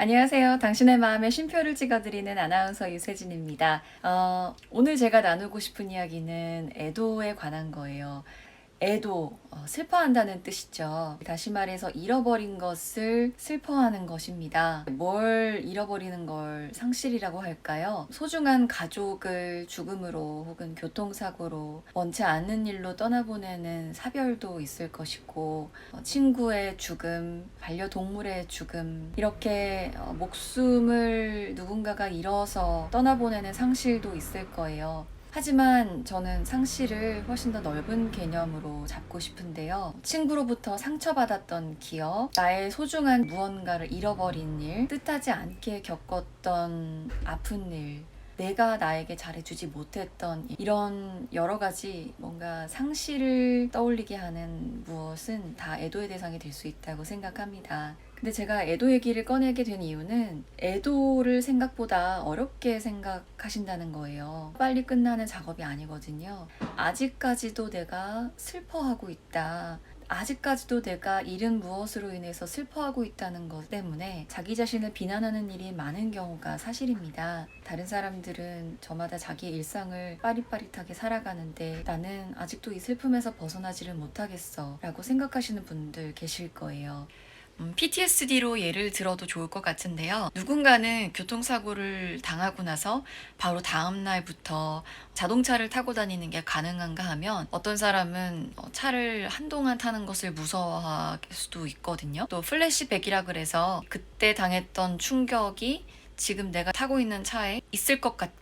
안녕하세요. 당신의 마음에 쉼표를 찍어드리는 아나운서 유세진입니다. 어, 오늘 제가 나누고 싶은 이야기는 애도에 관한 거예요. 애도, 어, 슬퍼한다는 뜻이죠. 다시 말해서 잃어버린 것을 슬퍼하는 것입니다. 뭘 잃어버리는 걸 상실이라고 할까요? 소중한 가족을 죽음으로 혹은 교통사고로 원치 않는 일로 떠나보내는 사별도 있을 것이고, 어, 친구의 죽음, 반려동물의 죽음, 이렇게 어, 목숨을 누군가가 잃어서 떠나보내는 상실도 있을 거예요. 하지만 저는 상실을 훨씬 더 넓은 개념으로 잡고 싶은데요. 친구로부터 상처받았던 기억, 나의 소중한 무언가를 잃어버린 일, 뜻하지 않게 겪었던 아픈 일, 내가 나에게 잘해주지 못했던 일, 이런 여러 가지 뭔가 상실을 떠올리게 하는 무엇은 다 애도의 대상이 될 수 있다고 생각합니다. 근데 제가 애도 얘기를 꺼내게 된 이유는 애도를 생각보다 어렵게 생각하신다는 거예요. 빨리 끝나는 작업이 아니거든요. 아직까지도 내가 슬퍼하고 있다. 아직까지도 내가 잃은 무엇으로 인해서 슬퍼하고 있다는 것 때문에 자기 자신을 비난하는 일이 많은 경우가 사실입니다. 다른 사람들은 저마다 자기의 일상을 빠릿빠릿하게 살아가는데 나는 아직도 이 슬픔에서 벗어나지를 못하겠어 라고 생각하시는 분들 계실 거예요. 음, PTSD로 예를 들어도 좋을 것 같은데요. 누군가는 교통사고를 당하고 나서 바로 다음 날부터 자동차를 타고 다니는 게 가능한가 하면 어떤 사람은 어, 차를 한동안 타는 것을 무서워할 수도 있거든요. 또 플래시백이라 그래서 그때 당했던 충격이 지금 내가 타고 있는 차에 있을 것 같고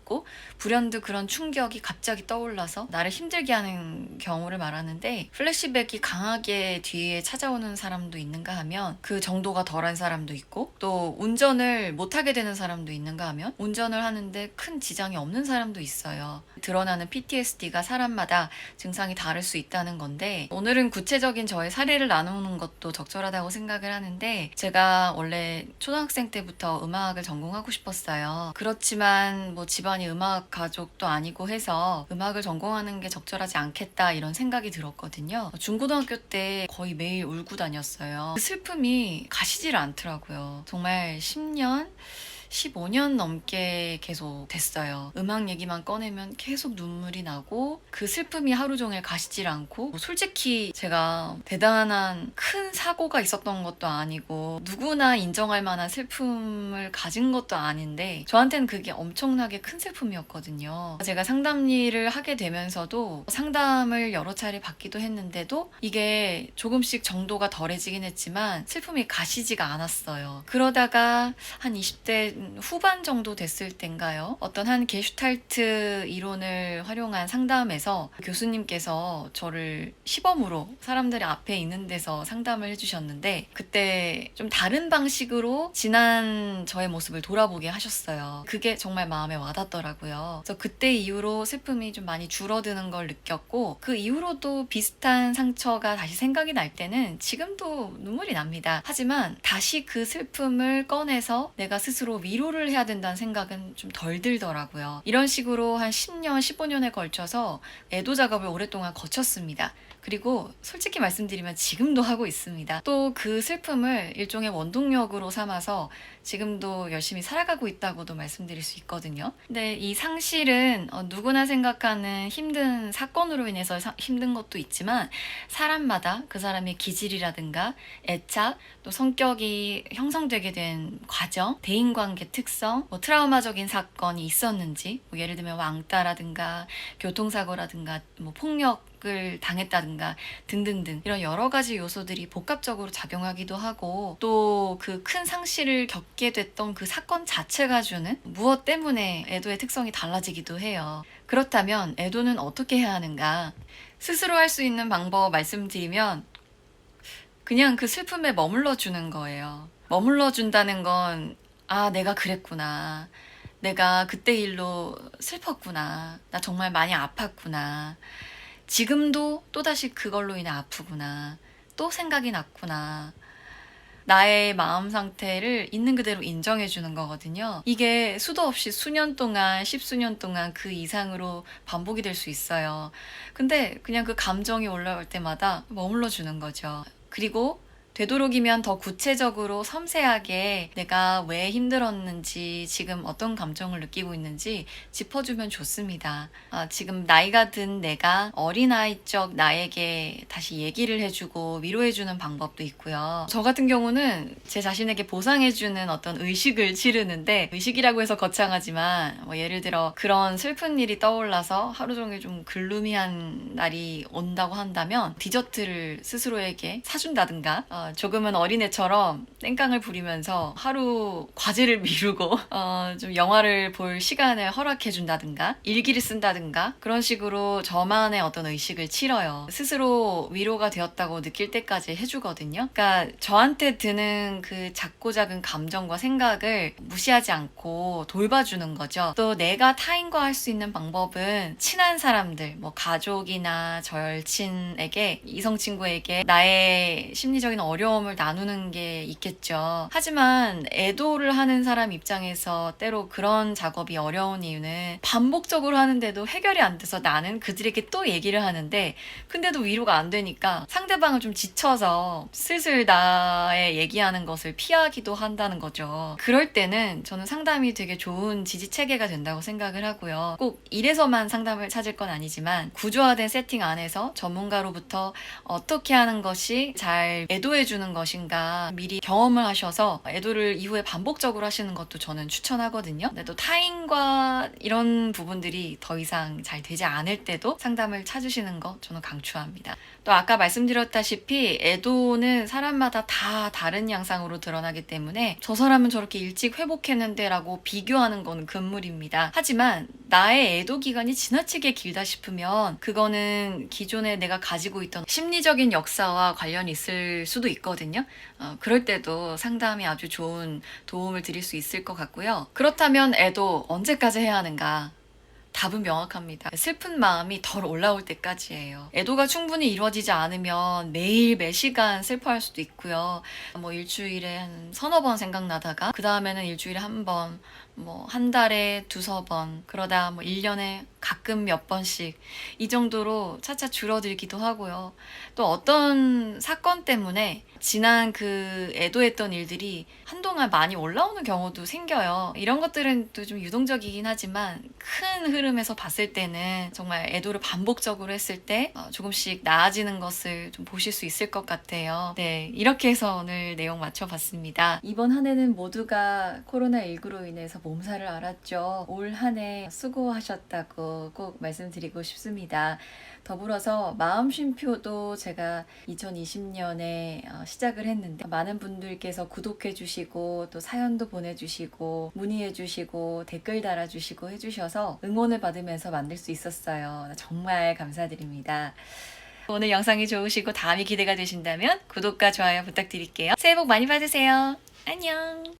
불현듯 그런 충격이 갑자기 떠올라서 나를 힘들게 하는 경우를 말하는데 플래시백이 강하게 뒤에 찾아오는 사람도 있는가 하면 그 정도가 덜한 사람도 있고 또 운전을 못하게 되는 사람도 있는가 하면 운전을 하는데 큰 지장이 없는 사람도 있어요. 드러나는 PTSD가 사람마다 증상이 다를 수 있다는 건데 오늘은 구체적인 저의 사례를 나누는 것도 적절하다고 생각을 하는데 제가 원래 초등학생 때부터 음악을 전공하고 싶었어요. 그렇지만 뭐 집안 이 음악 가족도 아니고 해서 음악을 전공하는 게 적절하지 않겠다 이런 생각이 들었거든요. 중고등학교 때 거의 매일 울고 다녔어요. 그 슬픔이 가시질 않더라고요. 정말 10년 15년 넘게 계속 됐어요. 음악 얘기만 꺼내면 계속 눈물이 나고 그 슬픔이 하루 종일 가시질 않고 뭐 솔직히 제가 대단한 큰 사고가 있었던 것도 아니고 누구나 인정할 만한 슬픔을 가진 것도 아닌데 저한테는 그게 엄청나게 큰 슬픔이었거든요. 제가 상담 일을 하게 되면서도 상담을 여러 차례 받기도 했는데도 이게 조금씩 정도가 덜해지긴 했지만 슬픔이 가시지가 않았어요. 그러다가 한 20대 후반 정도 됐을 땐가요? 어떤 한 게슈탈트 이론을 활용한 상담에서 교수님께서 저를 시범으로 사람들이 앞에 있는 데서 상담을 해주셨는데 그때 좀 다른 방식으로 지난 저의 모습을 돌아보게 하셨어요. 그게 정말 마음에 와닿더라고요. 그래서 그때 이후로 슬픔이 좀 많이 줄어드는 걸 느꼈고 그 이후로도 비슷한 상처가 다시 생각이 날 때는 지금도 눈물이 납니다. 하지만 다시 그 슬픔을 꺼내서 내가 스스로 위로를 해야 된다는 생각은 좀 덜 들더라고요. 이런 식으로 한 10년, 15년에 걸쳐서 애도 작업을 오랫동안 거쳤습니다. 그리고 솔직히 말씀드리면 지금도 하고 있습니다. 또 그 슬픔을 일종의 원동력으로 삼아서 지금도 열심히 살아가고 있다고도 말씀드릴 수 있거든요. 근데 이 상실은 어, 누구나 생각하는 힘든 사건으로 인해서 사- 힘든 것도 있지만 사람마다 그 사람의 기질이라든가 애착, 또 성격이 형성되게 된 과정, 대인관계 특성, 뭐 트라우마적인 사건이 있었는지, 뭐 예를 들면 왕따라든가 교통사고라든가 뭐 폭력을 당했다든가 등등등 이런 여러 가지 요소들이 복합적으로 작용하기도 하고 또 그 큰 상실을 겪게 됐던 그 사건 자체가 주는 무엇 때문에 애도의 특성이 달라지기도 해요. 그렇다면 애도는 어떻게 해야 하는가? 스스로 할 수 있는 방법 말씀드리면 그냥 그 슬픔에 머물러 주는 거예요. 머물러 준다는 건, 아, 내가 그랬구나. 내가 그때 일로 슬펐구나. 나 정말 많이 아팠구나. 지금도 또다시 그걸로 인해 아프구나. 또 생각이 났구나. 나의 마음 상태를 있는 그대로 인정해 주는 거거든요. 이게 수도 없이 수년 동안, 십수년 동안 그 이상으로 반복이 될 수 있어요. 근데 그냥 그 감정이 올라올 때마다 머물러 주는 거죠. 그리고 되도록이면 더 구체적으로 섬세하게 내가 왜 힘들었는지 지금 어떤 감정을 느끼고 있는지 짚어주면 좋습니다. 아, 지금 나이가 든 내가 어린아이적 나에게 다시 얘기를 해주고 위로해주는 방법도 있고요. 저 같은 경우는 제 자신에게 보상해주는 어떤 의식을 치르는데 의식이라고 해서 거창하지만 뭐 예를 들어 그런 슬픈 일이 떠올라서 하루 종일 좀 글루미한 날이 온다고 한다면 디저트를 스스로에게 사준다든가 어, 조금은 어린애처럼 땡깡을 부리면서 하루 과제를 미루고 어, 좀 영화를 볼 시간을 허락해 준다든가 일기를 쓴다든가 그런 식으로 저만의 어떤 의식을 치러요. 스스로 위로가 되었다고 느낄 때까지 해주거든요. 그러니까 저한테 드는 그 작고 작은 감정과 생각을 무시하지 않고 돌봐주는 거죠. 또 내가 타인과 할 수 있는 방법은 친한 사람들, 뭐 가족이나 절친에게 이성 친구에게 나의 심리적인 어려움을 나누는 게 있겠죠. 하지만 애도를 하는 사람 입장에서 때로 그런 작업이 어려운 이유는 반복적으로 하는데도 해결이 안 돼서 나는 그들에게 또 얘기를 하는데 근데도 위로가 안 되니까 상대방을 좀 지쳐서 슬슬 나의 얘기하는 것을 피하기도 한다는 거죠. 그럴 때는 저는 상담이 되게 좋은 지지 체계가 된다고 생각을 하고요. 꼭 이래서만 상담을 찾을 건 아니지만 구조화된 세팅 안에서 전문가로부터 어떻게 하는 것이 잘 애도 해 주는 것인가 미리 경험을 하셔서 애도를 이후에 반복적으로 하시는 것도 저는 추천하거든요. 근데 또 타인과 이런 부분들이 더 이상 잘 되지 않을 때도 상담을 찾으시는 거 저는 강추합니다. 또 아까 말씀드렸다시피 애도는 사람마다 다 다른 양상으로 드러나기 때문에 저 사람은 저렇게 일찍 회복했는데 라고 비교하는 건 금물입니다. 하지만 나의 애도 기간이 지나치게 길다 싶으면 그거는 기존에 내가 가지고 있던 심리적인 역사와 관련이 있을 수도 있거든요. 어, 그럴 때도 상담이 아주 좋은 도움을 드릴 수 있을 것 같고요. 그렇다면 애도 언제까지 해야 하는가? 답은 명확합니다. 슬픈 마음이 덜 올라올 때까지예요. 애도가 충분히 이루어지지 않으면 매일 매 시간 슬퍼할 수도 있고요. 뭐 일주일에 한 서너 번 생각나다가 그 다음에는 일주일에 한 번, 뭐 한 달에 두서 번, 그러다 뭐 1년에 가끔 몇 번씩 이 정도로 차차 줄어들기도 하고요. 또 어떤 사건 때문에 지난 그 애도했던 일들이 한동안 많이 올라오는 경우도 생겨요. 이런 것들은 또 좀 유동적이긴 하지만 큰 흐름 에서 봤을 때는 정말 애도를 반복적으로 했을 때 어, 조금씩 나아지는 것을 좀 보실 수 있을 것 같아요. 네, 이렇게 해서 오늘 내용 맞춰봤습니다. 이번 한 해는 모두가 코로나19로 인해서 몸살을 앓았죠. 올 한 해 수고하셨다고 꼭 말씀드리고 싶습니다. 더불어서 마음 쉼표도 제가 2020년에 어, 시작을 했는데 많은 분들께서 구독해 주시고 또 사연도 보내주시고 문의해 주시고 댓글 달아주시고 해주셔서 응원을 받으면서 만들 수 있었어요. 정말 감사드립니다. 오늘 영상이 좋으시고 다음이 기대가 되신다면 구독과 좋아요 부탁드릴게요. 새해 복 많이 받으세요. 안녕.